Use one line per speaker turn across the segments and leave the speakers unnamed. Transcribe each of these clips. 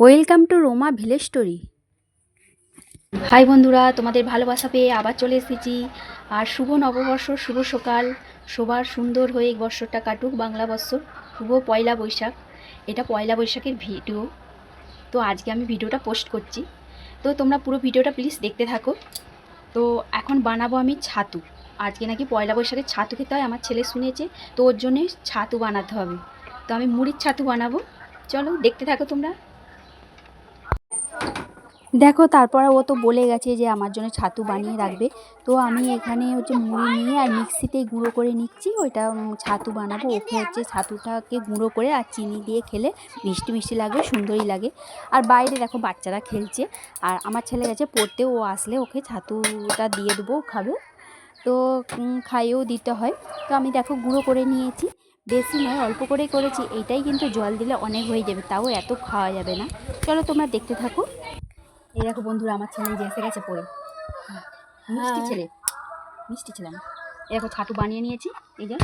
Welcome to Roma village story. Hi বন্ধুরা, তোমাদের ভালোবাসা পেয়ে আবার চলে এসেছি। আর শুভ নববর্ষ, শুভ সকাল। সবার সুন্দর হয়ে বর্ষটা কাটুক বাংলা বৎসর শুভ পয়লা বৈশাখ। এটা পয়লা বৈশাখের ভিডিও। তো আজকে আমি ভিডিওটা পোস্ট করছি। তো তোমরা পুরো ভিডিওটা প্লিজ দেখতে থাকো। তো এখন বানাবো আমি ছাতু। আজকে নাকি পয়লা বৈশাখের ছাতু খেতে হয়, আমার ছেলে শুনেছে। তো ওর জন্যে ছাতু বানাতে হবে। তো আমি মুড়ির ছাতু বানাবো। চলো দেখতে থাকো তোমরা। দেখো, তারপর ও তো বলে গেছে যে আমার জন্য ছাতু বানিয়ে রাখবে। তো আমি এখানে হচ্ছে মুড়ি নিয়ে আর মিক্সিতে গুঁড়ো করে নিচ্ছি। ওইটা ছাতু বানাবো। ওকে হচ্ছে ছাতুটাকে গুঁড়ো করে আর চিনি দিয়ে খেলে মিষ্টি মিষ্টি লাগে, সুন্দরই লাগে। আর বাইরে দেখো বাচ্চারা খেলছে। আর আমার ছেলে গেছে পড়তে, ও আসলে ওকে ছাতুটা দিয়ে দেবো খাবে। তো খাইয়েও দিতে হয়। তো আমি দেখো গুঁড়ো করে নিয়েছি। বেশি নয়, অল্প করেই করেছি। এইটাই কিন্তু জল দিলে অনেক হয়ে যাবে, তাও এত খাওয়া যাবে না। চলো তোমরা দেখতে থাকো। এই দেখো বন্ধুরা আমার ছেলে যে এসে গেছে পড়ে মিষ্টি ছেলে মিষ্টি ছেলে আমার এই দেখো ছাতু বানিয়ে নিয়েছি এই যে।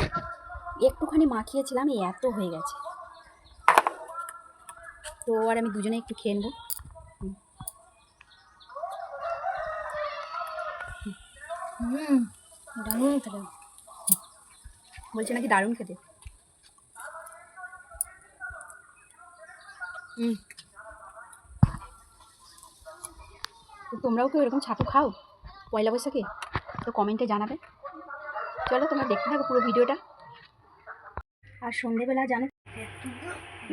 একটুখানি মাখিয়েছিলাম এই এত হয়ে গেছে। তো আর আমি দুজনে একটু খেয়ে নেব। দারুণ খেতে। বলছে নাকি দারুণ খেতে? হুম। তো তোমরাও কেউ এরকম ছাতু খাও? পয়লা বৈশাখে? তো কমেন্টে জানাবে। চলো তোমরা দেখতে থাকো পুরো ভিডিওটা আর সন্ধেবেলা জানো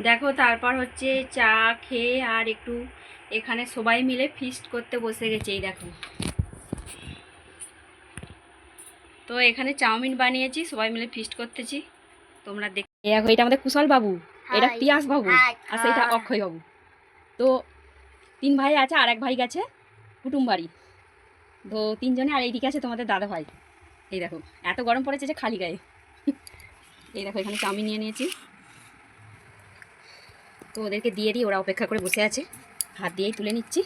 দেখো তারপর হচ্ছে চা খেয়ে আর একটু এখানে সবাই মিলে ফিস্ট করতে বসে গেছে এই দেখো। তো এখানে চাউমিন বানিয়েছি সবাই মিলে ফিস্ট করতেছি। তোমরা দেখ এটা আমাদের কুশল বাবু। এটা. পিয়াস বাবু। আর সেইটা অক্ষয় বাবু তো তিন ভাই আছে আর এক ভাই গেছে। কুটুম বাড়ি। তো তিনজনে আর এইদিকে আছে তোমাদের দাদা ভাই। এই দেখো, এত গরম পড়েছে যে খালি গায়ে। এই দেখো, এখানে চাউমিন নিয়ে নিয়েছি। তো ওদেরকে দিয়ে দিই, ওরা অপেক্ষা করে বসে আছে। হাত দিয়েই তুলে নিচ্ছি।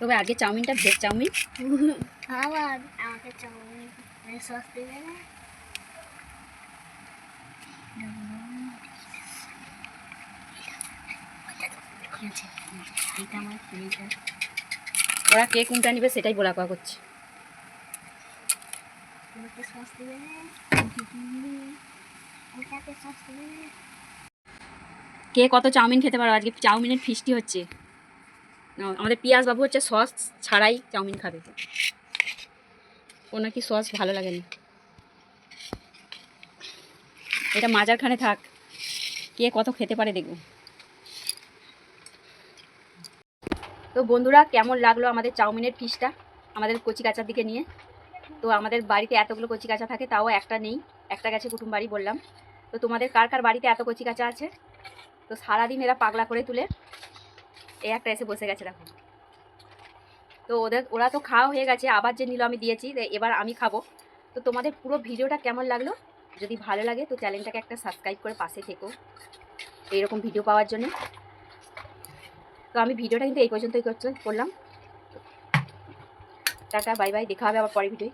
তবে আগে চাউমিনটা, ভেজ চাউমিন।
আমাকে চাউমিন মানে
ওরা কে কোনটা নিবে সেটাই বলা কওয়া করছে। কে কত চাউমিন খেতে পারো? আজকে চাউমিনের ফিস্টি হচ্ছে। আমাদের পিয়াস বাবু হচ্ছে সস ছাড়াই চাউমিন খাবে। ওনার কি সস ভালো লাগেনি। এটা মাজারখানে থাক। কে কত খেতে পারে দেখব। তো বন্ধুরা, কেমন লাগল আমাদের চাউমিনের ফিসটা আমাদের কচি কাচার দিকে নিয়ে? তো আমাদের বাড়িতে এতগুলো কচি কাঁচা থাকে, তাও একটা নেই, একটা গেছে কুটুম বাড়ি বললাম। তো তোমাদের কার কার বাড়িতে এত কচি কাঁচা আছে? তো সারাদিন এরা পাগলা করে তুলে এই একটা এসে বসে গেছে, দেখো। তো ওদের, ওরা তো খাওয়া হয়ে গেছে, আবার যে নিল আমি দিয়েছি এবার আমি খাব। তো তোমাদের পুরো ভিডিওটা কেমন লাগল? যদি ভালো লাগে, তো চ্যানেলটাকে একটা সাবস্ক্রাইব করে পাশে থেকো। এইরকম ভিডিও পাওয়ার জন্য। তো আমি ভিডিওটা কিন্তু এই পর্যন্তই করতে করলাম। টাটা, বাই বাই, দেখা হবে আবার পরে ভিডিওয়।